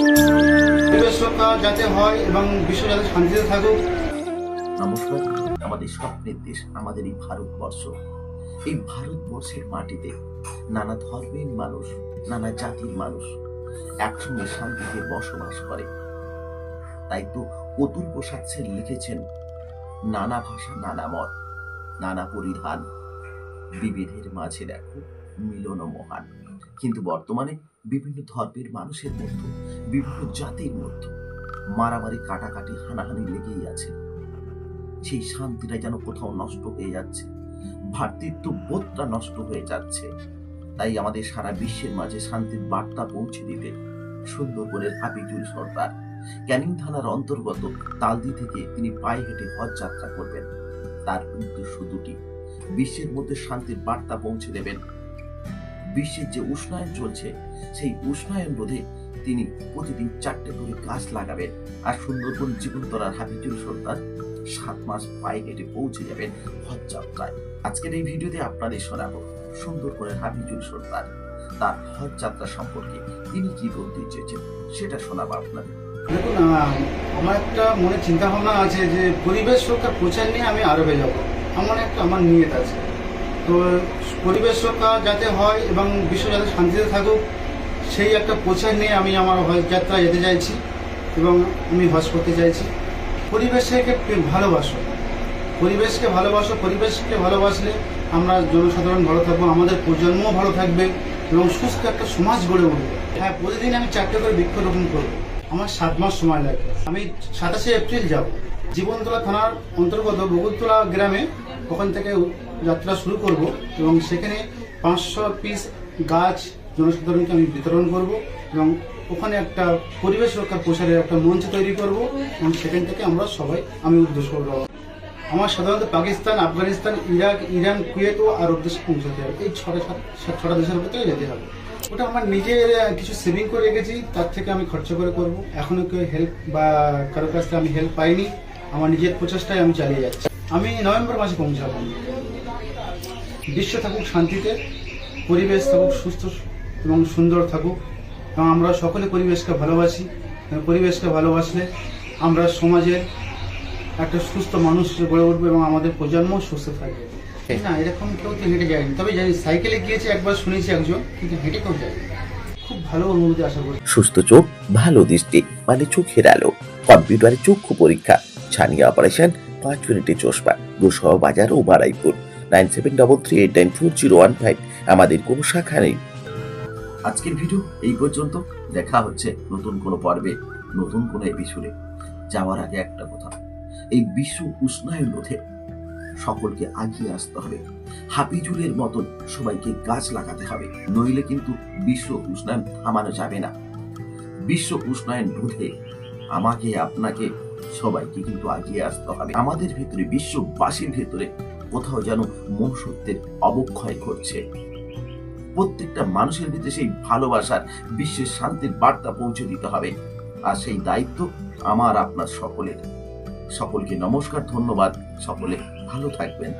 পরিবেশ রক্ষা যাতে এবং বিশ্ব যাতে শান্তিতে থাকুক। নমস্কার, আমাদের স্বপ্নের দেশ, আমাদের এই ভারতবর্ষ। এই ভারতবর্ষের মাটিতে নানা ধর্মের মানুষ, নানা জাতির মানুষ একসঙ্গে শান্তিতে বসবাস করে। তাই তো অতুল প্রসাদ সেন লিখেছেন, নানা ভাষা, নানা মত, নানা পরিধান। বিবিধের মাঝে দেখো মিলন মহান। কিন্তু বর্তমানে বিভিন্ন ধর্মের মানুষের মধ্যে বিভিন্ন জাতির মধ্যে মারামারি, কাটাকাটি, হানাহানি লেগেই আছে। সেই শান্তিটা যেন কোথাও নষ্ট হয়ে যাচ্ছে। ভ্রাতৃত্ব বোধটা নষ্ট হয়ে যাচ্ছে। তাই আমাদের সারা বিশ্বের মাঝে শান্তির বার্তা পৌঁছে দিতে সুন্দরবনের হাবিজুল সর্দার, ক্যানিং থানার অন্তর্গত তালদি থেকে তিনি পায়ে হেঁটে হজ যাত্রা করবেন। তার উদ্দেশ্য দুটি। বিশ্বের মধ্যে শান্তির বার্তা পৌঁছে দেবেন বিশ্বের যে উষ্ণায়ন চলছে, সেই উষ্ণায়ন রোধে তিনি প্রতিদিন চারটে করে গাছ লাগাবেন আর সুন্দরবন জীবনতলার হাবিজুল সর্দার সাত মাস পায়ে হেঁটে পৌঁছে যাবেন হজ যাত্রায়। আজকের এই ভিডিওতে আপনাদের শোনাবো সুন্দরবনের হাবিজুল সর্দার। তার হজ যাত্রা সম্পর্কে তিনি কি বলতে চেয়েছেন সেটা শোনাবো আপনাদের। দেখুন আমার একটা মনে চিন্তা ভাবনা আছে যে পরিবেশ রক্ষার প্রচার নিয়ে আমি আরবে যাব আমার একটা, আমার নিয়ত আছে। তো পরিবেশ রক্ষা যাতে হয় এবং বিশ্ব যাতে শান্তিতে থাকুক, সেই একটা প্রচার নিয়ে আমি আমার যাত্রা যেতে চাইছি এবং আমি হজ করতে চাইছি। পরিবেশকে ভালোবাসো। পরিবেশকে ভালোবাসো, পরিবেশকে ভালোবাসলে আমরা জনসাধারণ ভালো থাকব, আমাদের প্রজন্মও ভালো থাকবে এবং সুস্থ একটা সমাজ গড়ে উঠবে। হ্যাঁ প্রতিদিন আমি চারটে করে বৃক্ষরোপণ করব। আমার সাত মাস সময় লাগবে আমি সাতাশে এপ্রিল যাব। জীবনতলা থানার অন্তর্গত বকুলতলা গ্রামে ওখান থেকে যাত্রা শুরু করব এবং সেখানে পাঁচশো পিস গাছ জনসাধারণকে আমি বিতরণ করব এবং ওখানে একটা পরিবেশ রক্ষার প্রসারের একটা মঞ্চ তৈরি করব এবং সেখান থেকে আমরা সবাই আমি উদ্দেশ্য করব। আমার সাধারণত Pakistan, Afghanistan, Iraq, Iran, Kuwait ও আরব দেশে পৌঁছাতে হবে। এই ছটা ছটা দেশের ভেতরে যেতে হবে। ওটা আমার নিজের কিছু সেভিং করে রেখেছি, তার থেকে আমি খরচা করে করব। এখনও কেউ হেল্প বা কারোর কাছ থেকে আমি হেল্প পাইনি। আমার নিজের প্রচেষ্টায় আমি চালিয়ে যাচ্ছি। আমি নভেম্বর মাসে পৌঁছাবো। বিশ্ব থাকুক শান্তিতে পরিবেশ থাকুক সুস্থ এবং সুন্দর থাকুক। এবং আমরা সকলে পরিবেশকে ভালোবাসি। পরিবেশকে ভালোবাসলে আমরা সমাজের একটা সুস্থ মানুষ গড়ে উঠবো এবং আমাদের প্রজন্ম সুস্থ থাকবে। না এরকম কেউ তো হেঁটে যায়নি। তবে জানি সাইকেলে গিয়েছে একবার শুনেছি একজন কিন্তু হেঁটে কেউ যায়নি। খুব ভালো অনুভূতি আশা করি। সুস্থ চোখ ভালো দৃষ্টি মানে চোখের আলো। কম্পিউটারে চক্ষু পরীক্ষা ছানিয়া অপারেশন পাঁচ মিনিটে চশমা। গোসহ বাজার ও Baruipur. Nine seven double three eight nine four zero one five. আমাদের কোনো শাখা নেই। আজকের ভিডিও এই পর্যন্ত। দেখা হচ্ছে নতুন কোনো পর্বে, নতুন কোনো এপিসোডে যাওয়ার আগে একটা কথা। এই বিশ্ব উষ্ণায়ন রোধে সকলকে আগিয়ে আসতে হবে। হাপিজুলের মতন সবাইকে গাছ লাগাতে হবে। নইলে কিন্তু বিশ্ব উষ্ণায়ন থামানো যাবে না। বিশ্ব উষ্ণায়ন রোধে আমাকে, আপনাকে সবাইকে কিন্তু আগিয়ে আসতে হবে। আমাদের ভিতরে, বিশ্ববাসীর ভিতরে কোথাও যেন মনুষ্যত্বের অবক্ষয় করছে প্রত্যেকটা মানুষের ভিতরে সেই ভালোবাসার বিশ্বের শান্তির বার্তা পৌঁছে দিতে হবে। আর সেই দায়িত্ব আমার, আপনার সকলের। সকলকে নমস্কার, ধন্যবাদ। সকলে ভালো থাকবেন।